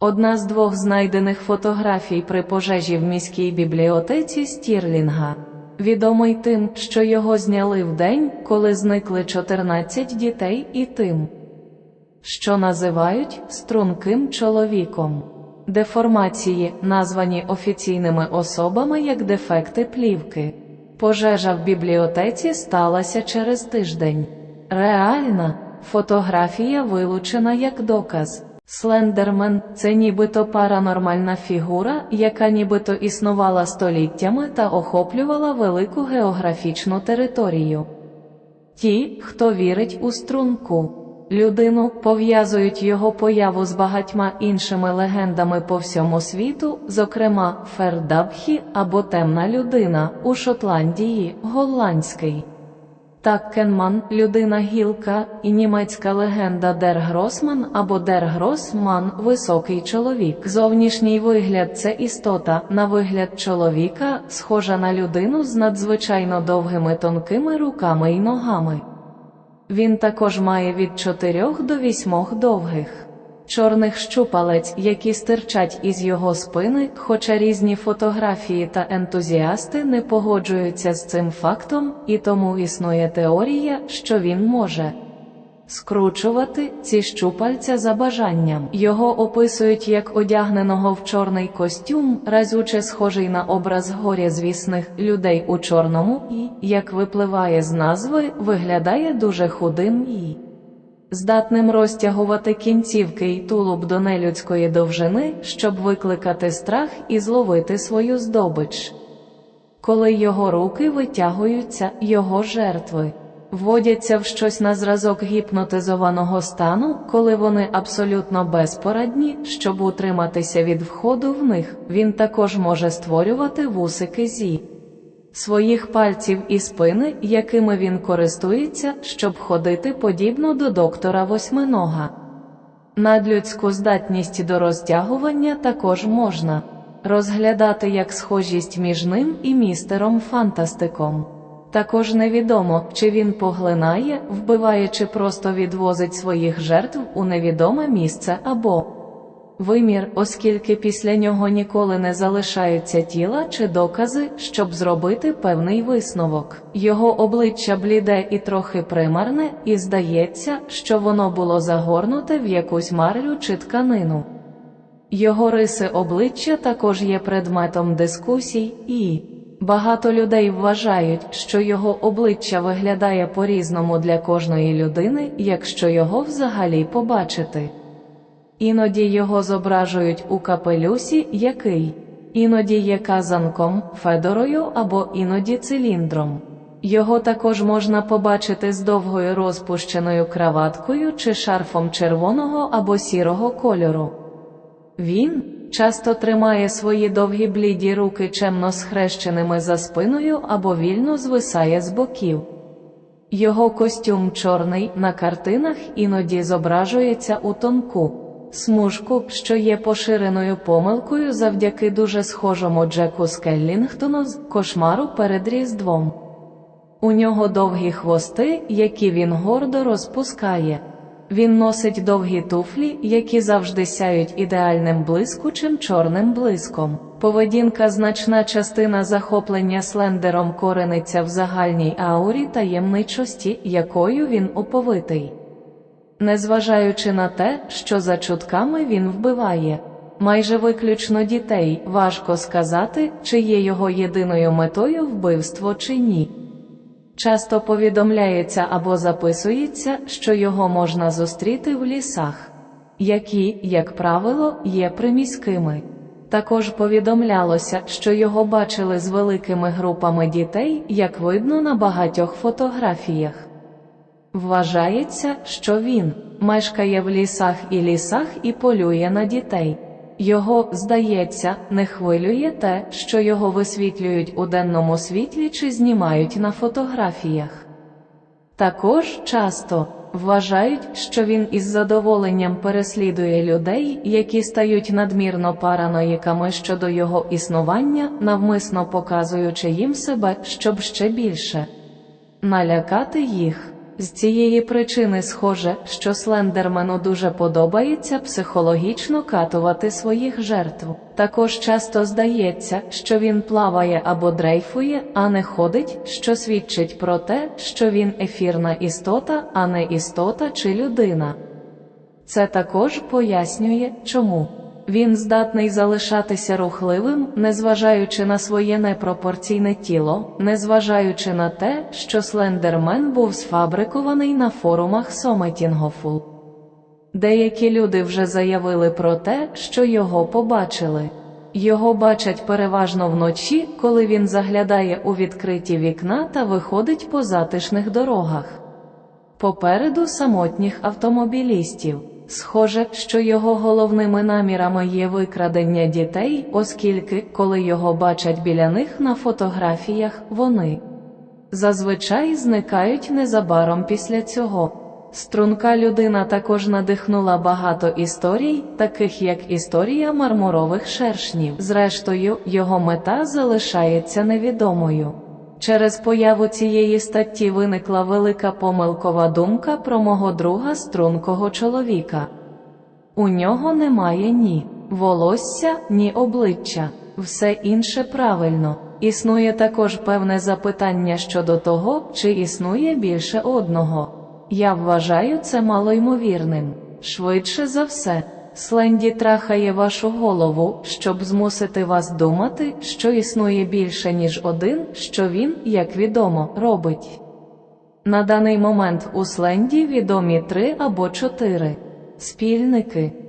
Одна з двох знайдених фотографій при пожежі в міській бібліотеці Стірлінга. Відомий тим, що його зняли в день, коли зникли 14 дітей, і тим, що називають струнким чоловіком. Деформації, названі офіційними особами як дефекти плівки. Пожежа в бібліотеці сталася через тиждень. Реальна фотографія вилучена як доказ. Слендермен це нібито паранормальна фігура, яка нібито існувала століттями та охоплювала велику географічну територію. Ті, хто вірить у струнку, людину пов'язують його появу з багатьма іншими легендами по всьому світу, зокрема Фердабхі або Темна людина у Шотландії, голландський. Так Кенман, людина гілка, і німецька легенда Дер Гросман або Дер Гросман високий чоловік. Зовнішній вигляд це істота, на вигляд чоловіка, схожа на людину з надзвичайно довгими тонкими руками й ногами. Він також має від 4 до 8 довгих чорних щупалець, які стирчать із його спини, хоча різні фотографії та ентузіасти не погоджуються з цим фактом, і тому існує теорія, що він може скручувати ці щупальця за бажанням. Його описують як одягненого в чорний костюм, разюче схожий на образ горязвісних людей у чорному, і, як випливає з назви, виглядає дуже худим і здатним розтягувати кінцівки й тулуб до нелюдської довжини, щоб викликати страх і зловити свою здобич. Коли його руки витягуються, його жертви вводяться в щось на зразок гіпнотизованого стану, коли вони абсолютно безпорадні, щоб утриматися від входу в них, він також може створювати вусики зі своїх пальців і спини, якими він користується, щоб ходити подібно до доктора восьминога. Надлюдську здатність до розтягування також можна розглядати як схожість між ним і містером Фантастиком. Також невідомо, чи він поглинає, вбиває чи просто відвозить своїх жертв у невідоме місце або вимір, оскільки після нього ніколи не залишаються тіла чи докази, щоб зробити певний висновок. Його обличчя бліде і трохи примарне, і здається, що воно було загорнуте в якусь марлю чи тканину. Його риси обличчя також є предметом дискусій, і багато людей вважають, що його обличчя виглядає по-різному для кожної людини, якщо його взагалі побачити. Іноді його зображують у капелюсі, який іноді є казанком, федорою або іноді циліндром. Його також можна побачити з довгою розпущеною краваткою чи шарфом червоного або сірого кольору. Він часто тримає свої довгі бліді руки чемно схрещеними за спиною або вільно звисає з боків. Його костюм чорний на картинах іноді зображується у тонку смужку, що є поширеною помилкою завдяки дуже схожому Джеку Скеллінгтону з кошмару перед Різдвом. У нього довгі хвости, які він гордо розпускає. Він носить довгі туфлі, які завжди сяють ідеальним блискучим чорним блиском. Поведінка значна частина захоплення слендером корениться в загальній аурі таємничості, якою він оповитий. Незважаючи на те, що за чутками він вбиває майже виключно дітей, важко сказати, чи є його єдиною метою вбивство чи ні. Часто повідомляється або записується, що його можна зустріти в лісах, які, як правило, є приміськими. Також повідомлялося, що його бачили з великими групами дітей, як видно на багатьох фотографіях. Вважається, що він мешкає в лісах і лісах і полює на дітей. Його, здається, не хвилює те, що його висвітлюють у денному світлі чи знімають на фотографіях. Також часто вважають, що він із задоволенням переслідує людей, які стають надмірно параноїками щодо його існування, навмисно показуючи їм себе, щоб ще більше налякати їх. З цієї причини схоже, що Слендермену дуже подобається психологічно катувати своїх жертв. Також часто здається, що він плаває або дрейфує, а не ходить, що свідчить про те, що він ефірна істота, а не істота чи людина. Це також пояснює, чому. Він здатний залишатися рухливим, незважаючи на своє непропорційне тіло, незважаючи на те, що Слендермен був сфабрикований на форумах Сометінгофу. Деякі люди вже заявили про те, що його побачили. Його бачать переважно вночі, коли він заглядає у відкриті вікна та виходить по затишних дорогах. Попереду самотніх автомобілістів. Схоже, що його головними намірами є викрадення дітей, оскільки, коли його бачать біля них на фотографіях, вони зазвичай зникають незабаром після цього. Струнка людина також надихнула багато історій, таких як історія мармурових шершнів. Зрештою, його мета залишається невідомою. Через появу цієї статті виникла велика помилкова думка про мого друга стрункого чоловіка. У нього немає ні волосся, ні обличчя, все інше правильно. Існує також певне запитання щодо того, чи існує більше одного. Я вважаю це малоймовірним. Швидше за все, Сленді трахає вашу голову, щоб змусити вас думати, що існує більше, ніж один, що він, як відомо, робить. На даний момент у Сленді відомі три або чотири спільники.